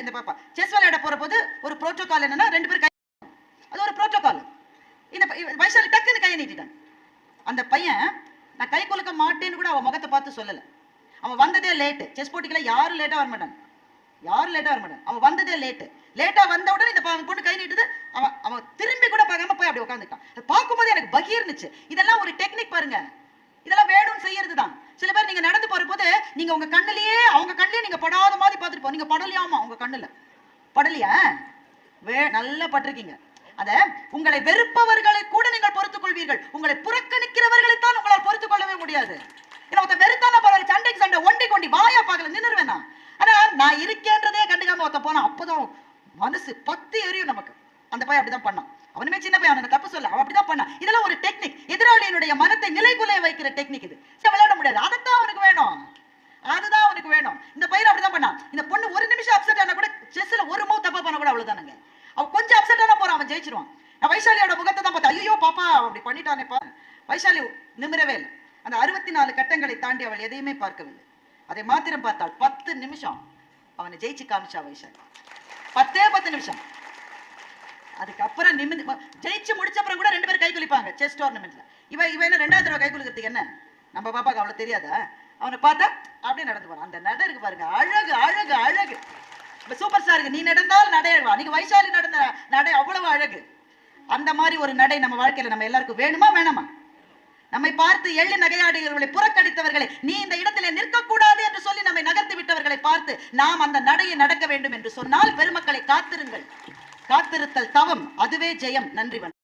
இந்த பாப்பா. செஸ் விளையாட போற போது ஒரு ப்ரோட்டோகால் என்னன்னா ரெண்டு பேரும் கை அது ஒரு ப்ரோட்டோகால் இந்த ப- வைஷாலி டக்குன்னு கையை நீட்டிட்டான். அந்த பையன் நான் கை குலுக்க மாட்டேன்னு கூட அவன் முகத்தை பார்த்து சொல்லலை. அவன் வந்ததே லேட்டு செஸ் போட்டிக்கெல்லாம் யாரும் லேட்டாக வர மாட்டாங்க. யாரும் லேட்டாக வர மாட்டாங்க. அவன் வந்ததே லேட்டு லேட்டாக வந்த உடனே இந்த பொண்ணு கை நீட்டுது. அவன் அவன் திரும்பி கூட பார்க்காம போய் அப்படி உட்காந்துட்டான் அது பார்க்கும்போது எனக்கு பகீர்னுச்சு. இதெல்லாம் ஒரு டெக்னிக் பாருங்க. இதெல்லாம் வேணும்னு செய்யறது தான் சில பேர் நீங்க நடந்து போற போது நீங்க உங்க கண்ணுலயே அவங்க கண்ணுலயே நீங்க படாத மாதிரி பார்த்துட்டு போ. நீங்க படலையாமா? உங்க கண்ணுல. படலையா? வே நல்லா பட்டிருக்கீங்க. அத உங்களை வெறுப்பவர்களை கூட நீங்கள் பொறுத்துக் கொள்வீர்கள். உங்களை புறக்கணிக்கிறவர்களை தான் உங்களால் பொறுத்துக் கொள்ளவே முடியாது. ஏன்னா ஒருத்தன் வெறுத்தான பரவாயில்ல சண்டைக்கு சண்டை ஒண்டி கொண்டி வாயா பார்க்கல நின்னுருவேன் நான். ஆனா நான் இருக்கேன்றதே கண்டுக்காம ஒருத்தன் போனா அப்பதான் மனசு பத்து எரியும் நமக்கு. அந்த பையன் அப்படிதான் பண்ணான். அவனுமே சின்ன பையன் அவனை தப்பு சொல்ல அவன் அப்படிதான் பண்ணான். இதெல்லாம் ஒரு டெக்னிக் எதிராளியினுடைய மனத்தை நிலைக்குலைய வைக்கிற டெக்னிக் இது சரி விளையாட முடியாது அதைத்தான் அவனுக்கு வேணும் அதுதான் அவனுக்கு வேணும் இந்த பையன் அப்படிதான் பண்ணான். இந்த பொண்ணு ஒரு நிமிஷம் அப்செட் ஆனா கூட செஸ்ல ஒரு மூவ் தப்பா பண்ண கூட அவ்வளவுதானுங்க. அவன் கொஞ்சம் அப்செட் ஆனா போறான் அவன் ஜெயிச்சிருவான். நான் வைஷாலியோட முகத்தை தான் பார்த்தா ஐயோ பாப்பா அப்படி பண்ணிட்டானேப்பா வைஷாலி நிமிரவே இல்லை. அந்த அறுபத்தி நாலு கட்டங்களை தாண்டி அவள் எதையுமே பார்க்கவில்லை. அதை மாத்திரம் பார்த்தாள் பத்து நிமிஷம் அவனை ஜெயிச்சு காமிச்சா வைஷாலி. பத்தே பத்து நிமிஷம். அதுக்கப்புறம் நிமிந்து ஜெயிச்சு முடிச்ச அப்புறம் கூட ரெண்டு பேரும் கை குளிப்பாங்க செஸ் டோர்னமெண்ட்ல இவ இவ என்ன ரெண்டாவது தடவை கை குலுக்கிறதுக்கு என்ன? நம்ம பாப்பாக்கு அவ்வளவு தெரியாதா? அவனை பார்த்தா அப்படியே நடந்து போறான். அந்த நடை இருக்கு பாருங்க. அழகு அழகு அழகு. இப்ப சூப்பர் ஸ்டாருக்கு நீ நடந்தால் நடையவா நீங்க வைசாலி நடந்த நடை அவ்வளவு அழகு. அந்த மாதிரி ஒரு நடை நம்ம வாழ்க்கையில நம்ம எல்லாருக்கும் வேணுமா வேணாமா? நம்மை பார்த்து எள்ளி நகையாடுகிறவர்களை புறக்கணித்தவர்களை நீ இந்த இடத்துல நிற்கக்கூடாது என்று சொல்லி நம்மை நகர்த்து விட்டவர்களை பார்த்து நாம் அந்த நடையை நடக்க வேண்டும் என்று சொன்னால் பெருமக்களை காத்திருங்கள். காத்திருத்தல் தவம். அதுவே ஜெயம். நன்றி வணக்கம்.